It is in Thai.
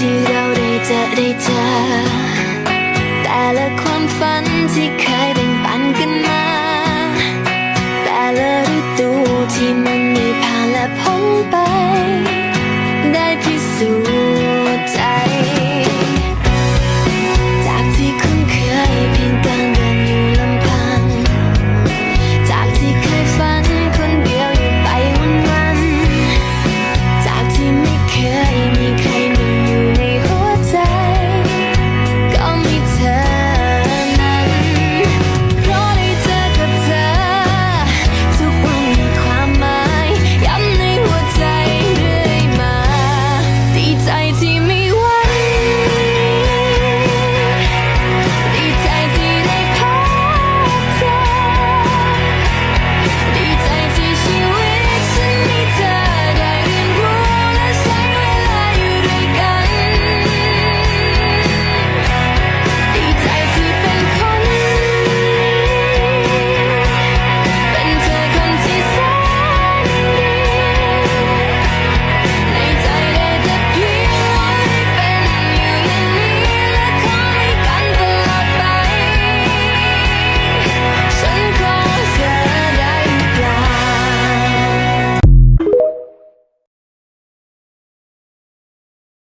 ที่เราได้เจอได้เจอ แต่ละความฝันที่เคยแบ่งปันกันมา แต่ละฤดูที่มันได้ผ่านและพ้นไป